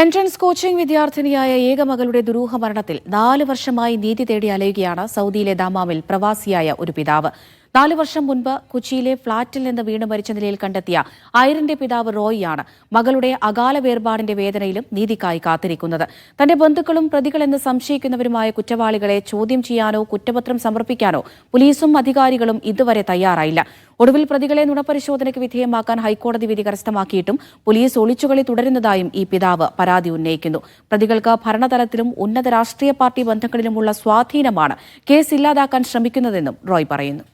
Entrance coaching വിദ്യാർത്ഥിനിയായ ഏകമകളുടെ ദുരൂഹ മരണത്തിൽ നാല് വർഷമായി നീതി തേടി അലയുകയാണ് സൗദിയിലെ ദാമാമിൽ പ്രവാസിയായ ഒരു പിതാവ്. നാല് വർഷം മുൻപ് കൊച്ചിയിലെ ഫ്ളാറ്റിൽ നിന്ന് വീണ് മരിച്ച നിലയിൽ കണ്ടെത്തിയ ഐറിന്റെ പിതാവ് റോയിയാണ് മകളുടെ അകാല വേർപാടിന്റെ വേദനയിലും നീതിക്കായി കാത്തിരിക്കുന്നത്. തന്റെ ബന്ധുക്കളും പ്രതികളെന്ന് സംശയിക്കുന്നവരുമായ കുറ്റവാളികളെ ചോദ്യം ചെയ്യാനോ കുറ്റപത്രം സമർപ്പിക്കാനോ പോലീസും അധികാരികളും ഇതുവരെ തയ്യാറായില്ല. ഒടുവിൽ പ്രതികളെ നുണപരിശോധനയ്ക്ക് വിധേയമാക്കാൻ ഹൈക്കോടതി വിധി കരസ്ഥമാക്കിയിട്ടും പോലീസ് ഒളിച്ചുകളി തുടരുന്നതായും ഈ പിതാവ് പരാതി ഉന്നയിക്കുന്നു. പ്രതികൾക്ക് ഭരണതലത്തിലും ഉന്നത രാഷ്ട്രീയ പാർട്ടി ബന്ധങ്ങളിലുമുള്ള സ്വാധീനമാണ് കേസ് ഇല്ലാതാക്കാൻ ശ്രമിക്കുന്നതെന്നും റോയ് പറയുന്നു.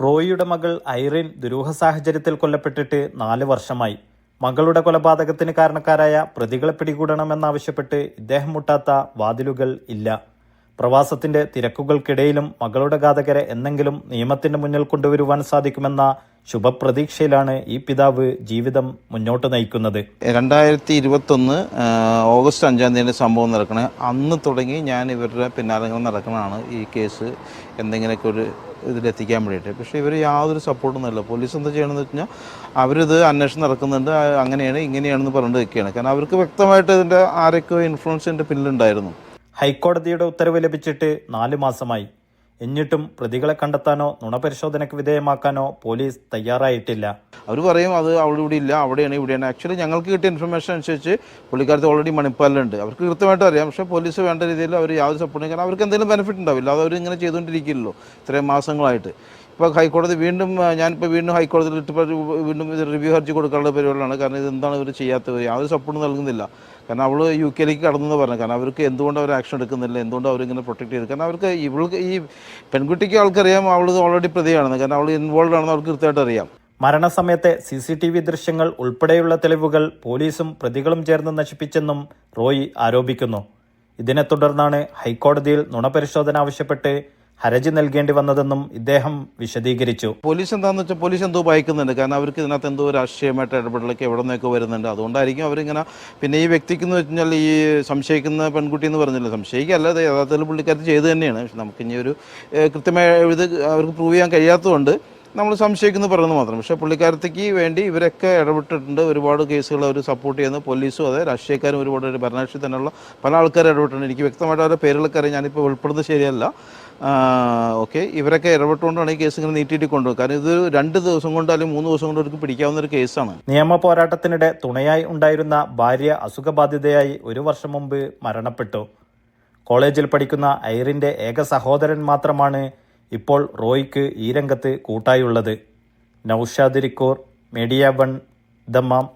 റോയിയുടെ മകൾ ഐറിൻ ദുരൂഹ സാഹചര്യത്തിൽ കൊല്ലപ്പെട്ടിട്ട് നാല് വർഷമായി. മകളുടെ കൊലപാതകത്തിന് കാരണക്കാരായ പ്രതികളെ പിടികൂടണമെന്നാവശ്യപ്പെട്ട് ഇദ്ദേഹം മുട്ടാത്ത വാതിലുകൾ ഇല്ല. പ്രവാസത്തിന്റെ തിരക്കുകൾക്കിടയിലും മകളുടെ ഘാതകരെ എന്നെങ്കിലും നിയമത്തിന്റെ മുന്നിൽ കൊണ്ടുവരുവാൻ സാധിക്കുമെന്ന ശുഭപ്രതീക്ഷയിലാണ് ഈ പിതാവ് ജീവിതം മുന്നോട്ട് നയിക്കുന്നത്. രണ്ടായിരത്തി ഇരുപത്തൊന്ന് ഓഗസ്റ്റ് അഞ്ചാം തീയതി സംഭവം നടക്കണേ. അന്ന് തുടങ്ങി ഞാൻ ഇവരുടെ പിന്നാലങ്ങൾ നടക്കണതാണ് ഈ കേസ് എന്തെങ്കിലുമൊക്കെ ഒരു ഇതിലെത്തിക്കാൻ വേണ്ടിയിട്ട്. പക്ഷേ ഇവർ യാതൊരു സപ്പോർട്ടും ഇല്ല പോലീസ് എന്താ ചെയ്യണമെന്ന് വെച്ച് കഴിഞ്ഞാൽ അവരിത് അന്വേഷണം നടക്കുന്നുണ്ട്. അങ്ങനെയാണ് ഇങ്ങനെയാണെന്ന് പറഞ്ഞിട്ട് നിൽക്കുകയാണ്. കാരണം അവർക്ക് വ്യക്തമായിട്ട് ഇതിന്റെ ആരൊക്കെ ഇൻഫ്ലുവൻസ് എന്റെ പിന്നിലുണ്ടായിരുന്നു. ഹൈക്കോടതിയുടെ ഉത്തരവ് ലഭിച്ചിട്ട് നാല് മാസമായി. എന്നിട്ടും പ്രതികളെ കണ്ടെത്താനോ നുണപരിശോധനയ്ക്ക് വിധേയമാക്കാനോ പോലീസ് തയ്യാറായിട്ടില്ല. അവർ പറയും അത് അവിടെ ഇവിടെ ഇല്ല അവിടെയാണ് ഇവിടെയാണ്. ആക്ച്വലി ഞങ്ങൾക്ക് കിട്ടിയ ഇൻഫർമേഷൻ അനുസരിച്ച് പുള്ളിക്കാരത്ത് ഓൾറെഡി മണിപ്പാലിലുണ്ട്. അവർക്ക് കൃത്യമായിട്ട് അറിയാം. പക്ഷേ പോലീസ് വേണ്ട രീതിയിൽ അവർ യാതൊരു സപ്പോർട്ടും കാരണം അവർക്ക് എന്തെങ്കിലും ബെനിഫിറ്റ് ഉണ്ടാവില്ല. അത് അവർ ഇങ്ങനെ ചെയ്തുകൊണ്ടിരിക്കില്ലല്ലോ ഇത്രയും മാസങ്ങളായിട്ട്. ഇപ്പോൾ ഹൈക്കോടതി വീണ്ടും ഞാനിപ്പോൾ വീണ്ടും ഹൈക്കോടതിയിൽ ഇപ്പോൾ വീണ്ടും ഇത് റിവ്യൂ ഹർജി കൊടുക്കാനുള്ള പരിപാടിയാണ് കാരണം ഇത് എന്താണ് ഇവർ ചെയ്യാത്തത്? യാതൊരു സപ്പോർട്ട് നൽകുന്നില്ല. കാരണം അവൾ യു കെയിലേക്ക് കടന്നെന്ന് പറഞ്ഞു കാരണം അവർക്ക് എന്തുകൊണ്ട് അവർ ആക്ഷൻ എടുക്കുന്നില്ല? എന്തുകൊണ്ട് അവരിങ്ങനെ പ്രൊട്ടക്ട് ചെയ്ത്? കാരണം അവർക്ക് ഇവൾക്ക് ഈ പെൺകുട്ടിക്ക് ആൾക്കറിയാം അവൾ ഓൾറെഡി പ്രതിയാണെന്ന് കാരണം അവൾ ഇൻവോൾവ് ആണെന്ന് അവർക്ക് കൃത്യമായിട്ട് അറിയാം. മരണസമയത്തെ സി സി ടി വി ദൃശ്യങ്ങൾ ഉൾപ്പെടെയുള്ള തെളിവുകൾ പോലീസും പ്രതികളും ചേർന്ന് നശിപ്പിച്ചെന്നും റോയി ആരോപിക്കുന്നു. ഇതിനെ തുടർന്നാണ് ഹൈക്കോടതിയിൽ നുണപരിശോധന ആവശ്യപ്പെട്ട് ഹർജി നൽകേണ്ടി വന്നതെന്നും ഇദ്ദേഹം വിശദീകരിച്ചു. പോലീസ് എന്താണെന്ന് വെച്ചാൽ പോലീസ് എന്തോ ഭയക്കുന്നുണ്ട്. കാരണം അവർക്ക് ഇതിനകത്ത് എന്തോ രാഷ്ട്രീയമായിട്ട് ഇടപെടലൊക്കെ എവിടെ നിന്നൊക്കെ വരുന്നുണ്ട്. അതുകൊണ്ടായിരിക്കും അവരിങ്ങനെ പിന്നെ ഈ വ്യക്തിക്ക് എന്ന് വെച്ചാൽ ഈ സംശയിക്കുന്ന പെൺകുട്ടി എന്ന് പറഞ്ഞില്ല? സംശയിക്കല്ല യഥാർത്ഥത്തിൽ പുള്ളിക്കാരത്ത് ചെയ്ത് തന്നെയാണ്. പക്ഷെ നമുക്ക് ഇനി ഒരു കൃത്യമായ ഇത് അവർക്ക് പ്രൂവ് ചെയ്യാൻ കഴിയാത്തതുകൊണ്ട് നമ്മൾ സംശയിക്കുന്നു പറയുന്നത് മാത്രം. പക്ഷേ പുള്ളിക്കാരത്തേക്ക് വേണ്ടി ഇവരൊക്കെ ഇടപെട്ടിട്ടുണ്ട്. ഒരുപാട് കേസുകൾ അവർ സപ്പോർട്ട് ചെയ്യുന്നു. പോലീസും അതെ രാഷ്ട്രീയക്കാരും ഒരുപാട് ഒരു ഭരണകക്ഷി തന്നെയുള്ള പല ആൾക്കാരും ഇടപെട്ടിട്ടുണ്ട്. എനിക്ക് വ്യക്തമായിട്ട് അവരുടെ പേരുകളൊക്കെ അറിയാം. ഞാനിപ്പോൾ ഉൾപ്പെടുന്നത് ശരിയല്ല. ഓക്കെ. ഇവരൊക്കെ ഇടപെട്ടുകൊണ്ടാണ് ഈ കേസ് ഇങ്ങനെ നീട്ടിയിട്ട് കൊണ്ടുപോകും കാരണം ഇത് രണ്ട് ദിവസം കൊണ്ട് അല്ലെങ്കിൽ മൂന്ന് ദിവസം കൊണ്ട് അവർക്ക് പിടിക്കാവുന്ന ഒരു കേസാണ്. നിയമ പോരാട്ടത്തിനിടെ തുണയായി ഉണ്ടായിരുന്ന ഭാര്യ അസുഖബാധിതയായി ഒരു വർഷം മുമ്പ് മരണപ്പെട്ടു. കോളേജിൽ പഠിക്കുന്ന ഐറിന്റെ ഏക സഹോദരൻ മാത്രമാണ് ഇപ്പോൾ റോയ്ക്ക് ഈ രംഗത്ത് കൂട്ടായുള്ളത്. Noushad Irikkur media one Dammam.